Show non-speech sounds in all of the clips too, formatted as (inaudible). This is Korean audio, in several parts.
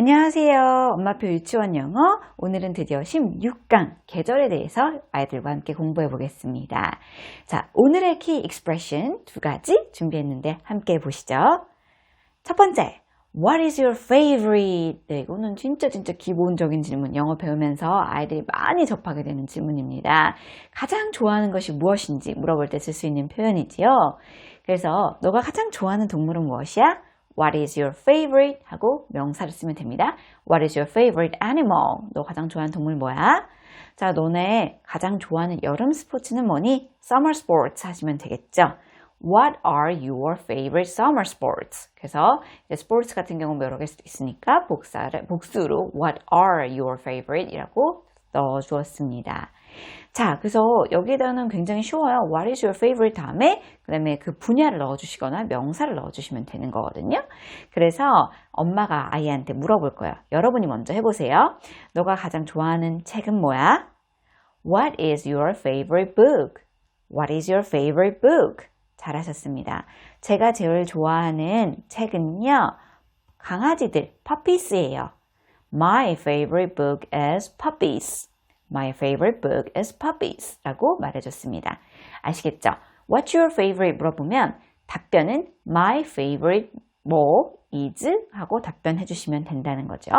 안녕하세요. 엄마표 유치원 영어. 오늘은 드디어 16강 계절에 대해서 아이들과 함께 공부해 보겠습니다. 자, 오늘의 키 익스프레션 두 가지 준비했는데 함께 보시죠. 첫 번째, What is your favorite? 네, 이거는 진짜 진짜 기본적인 질문. 영어 배우면서 아이들이 많이 접하게 되는 질문입니다. 가장 좋아하는 것이 무엇인지 물어볼 때 쓸 수 있는 표현이지요. 그래서 너가 가장 좋아하는 동물은 무엇이야? What is your favorite? 하고 명사를 쓰면 됩니다. What is your favorite animal? 너 가장 좋아하는 동물 뭐야? 자, 너네 가장 좋아하는 여름 스포츠는 뭐니? Summer sports 하시면 되겠죠. What are your favorite summer sports? 그래서 스포츠 같은 경우는 여러 개 있으니까 복사를, 복수로 What are your favorite? 이라고 넣어주었습니다. 자, 그래서 여기에다는 굉장히 쉬워요. What is your favorite 다음에 그 다음에 그 분야를 넣어주시거나 명사를 넣어주시면 되는 거거든요. 그래서 엄마가 아이한테 물어볼 거예요. 여러분이 먼저 해보세요. 너가 가장 좋아하는 책은 뭐야? What is your favorite book? What is your favorite book? 잘하셨습니다. 제가 제일 좋아하는 책은요. 강아지들, puppies예요. My favorite book is puppies. My favorite book is puppies. 라고 말해줬습니다. 아시겠죠? What's your favorite? 물어보면 답변은 my favorite 뭐 is 하고 답변해 주시면 된다는 거죠.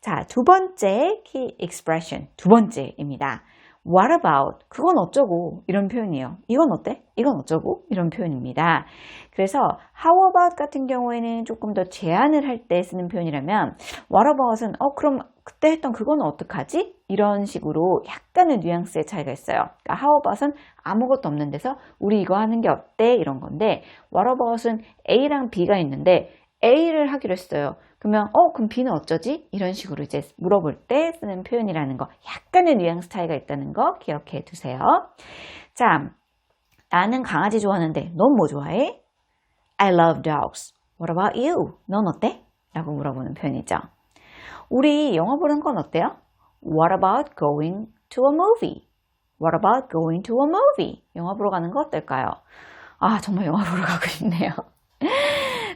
자, 두 번째 key expression. 두 번째입니다. What about? 그건 어쩌고? 이런 표현이에요. 이건 어때? 이건 어쩌고? 이런 표현입니다. 그래서 how about 같은 경우에는 조금 더 제안을 할 때 쓰는 표현이라면 what about은 어 그럼 그때 했던 그거는 어떡하지? 이런 식으로 약간의 뉘앙스의 차이가 있어요. 그러니까 how about은 아무것도 없는 데서 우리 이거 하는 게 어때? 이런 건데 what about은 A랑 B가 있는데 A를 하기로 했어요. 그러면 어 그럼 B는 어쩌지? 이런 식으로 이제 물어볼 때 쓰는 표현이라는 거 약간의 뉘앙스 차이가 있다는 거 기억해 두세요. 자, 나는 강아지 좋아하는데 넌 뭐 좋아해? I love dogs. What about you? 넌 어때? 라고 물어보는 표현이죠. 우리 영화 보는 건 어때요? What about going to a movie? What about going to a movie? 영화 보러 가는 거 어떨까요? 아, 정말 영화 보러 가고 싶네요.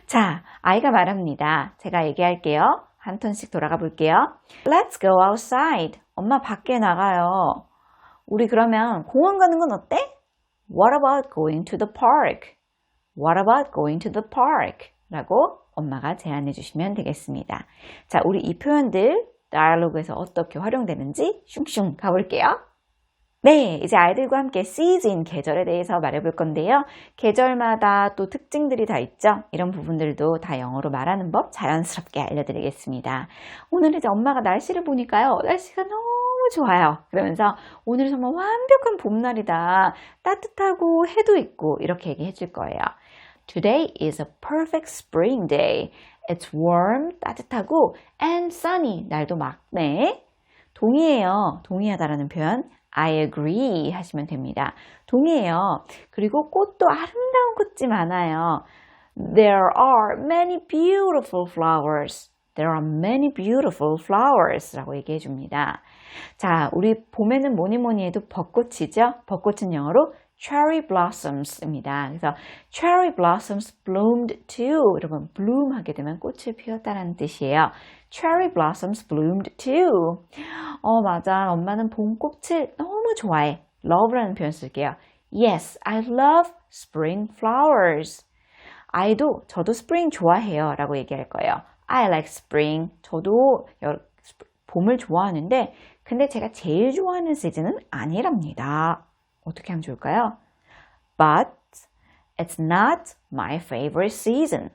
자, 아이가 말합니다. 제가 얘기할게요. 한 턴씩 돌아가 볼게요. Let's go outside. 엄마 밖에 나가요. 우리 그러면 공원 가는 건 어때? What about going to the park? What about going to the park? 라고 엄마가 제안해 주시면 되겠습니다. 자, 우리 이 표현들 다이얼로그에서 어떻게 활용되는지 슝슝 가볼게요. 네, 이제 아이들과 함께 season, 계절에 대해서 말해볼 건데요. 계절마다 또 특징들이 다 있죠. 이런 부분들도 다 영어로 말하는 법 자연스럽게 알려드리겠습니다. 오늘 이제 엄마가 날씨를 보니까요. 날씨가 너무 좋아요. 그러면서 오늘 정말 완벽한 봄날이다. 따뜻하고 해도 있고 이렇게 얘기해 줄 거예요. Today is a perfect spring day. It's warm, 따뜻하고 and sunny, 날도 맑네. 동의해요. 동의하다라는 표현 I agree 하시면 됩니다. 동의해요. 그리고 꽃도 아름다운 꽃이 많아요. There are many beautiful flowers. There are many beautiful flowers 라고 얘기해 줍니다. 자, 우리 봄에는 뭐니 뭐니 해도 벚꽃이죠? 벚꽃은 영어로 cherry blossoms입니다. 그래서 cherry blossoms bloomed too. 여러분, bloom 하게 되면 꽃을 피웠다는 뜻이에요. cherry blossoms bloomed too. 어, 맞아. 엄마는 봄꽃을 너무 좋아해. love라는 표현 쓸게요. Yes, I love spring flowers. 아이도 저도 spring 좋아해요. 라고 얘기할 거예요. I like spring. 저도 봄을 좋아하는데 근데 제가 제일 좋아하는 시즌은 아니랍니다. 어떻게 하면 좋을까요? But it's not my favorite season.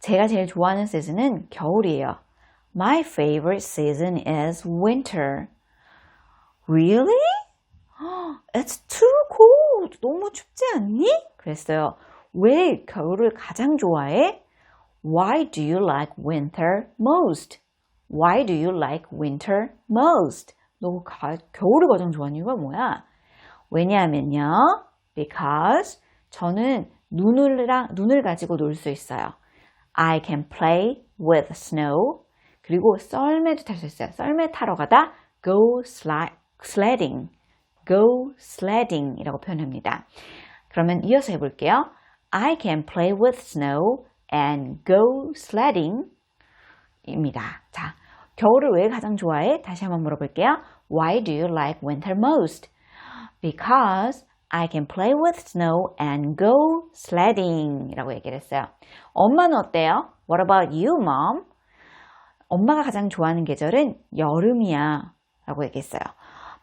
제가 제일 좋아하는 시즌은 겨울이에요. My favorite season is winter. Really? (gasps) It's too cold. 너무 춥지 않니? 그랬어요. 왜 겨울을 가장 좋아해? Why do you like winter most? Why do you like winter most? 너 가, 겨울을 가장 좋아하는 이유가 뭐야? 왜냐하면요. Because 저는 눈을랑, 눈을 가지고 놀 수 있어요. I can play with snow. 그리고 썰매도 탈 수 있어요. 썰매 타러 가다 go sledding. go sledding 이라고 표현합니다. 그러면 이어서 해볼게요. I can play with snow and go sledding 입니다. 자, 겨울을 왜 가장 좋아해? 다시 한번 물어볼게요. Why do you like winter most? Because I can play with snow and go sledding 이라고 얘기를 했어요. 엄마는 어때요? What about you, mom? 엄마가 가장 좋아하는 계절은 여름이야 라고 얘기했어요.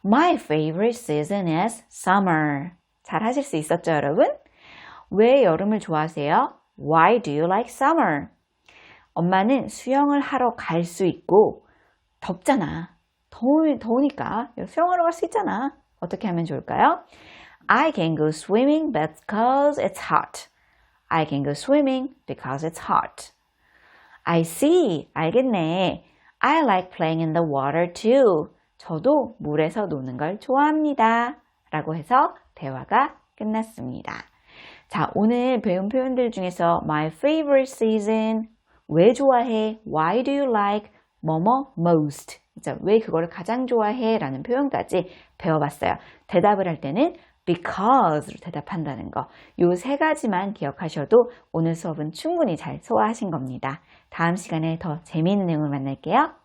My favorite season is summer. 잘 하실 수 있었죠, 여러분? 왜 여름을 좋아하세요? Why do you like summer? 엄마는 수영을 하러 갈 수 있고 덥잖아. 더우, 더우니까 수영하러 갈 수 있잖아. 어떻게 하면 좋을까요? I can go swimming because it's hot. I can go swimming because it's hot. I see. 알겠네. I like playing in the water too. 저도 물에서 노는 걸 좋아합니다. 라고 해서 대화가 끝났습니다. 자, 오늘 배운 표현들 중에서 my favorite season, 왜 좋아해, why do you like, 뭐뭐 most, 그죠? 왜 그거를 가장 좋아해? 라는 표현까지 배워봤어요. 대답을 할 때는 because로 대답한다는 거. 요 세 가지만 기억하셔도 오늘 수업은 충분히 잘 소화하신 겁니다. 다음 시간에 더 재미있는 내용을 만날게요.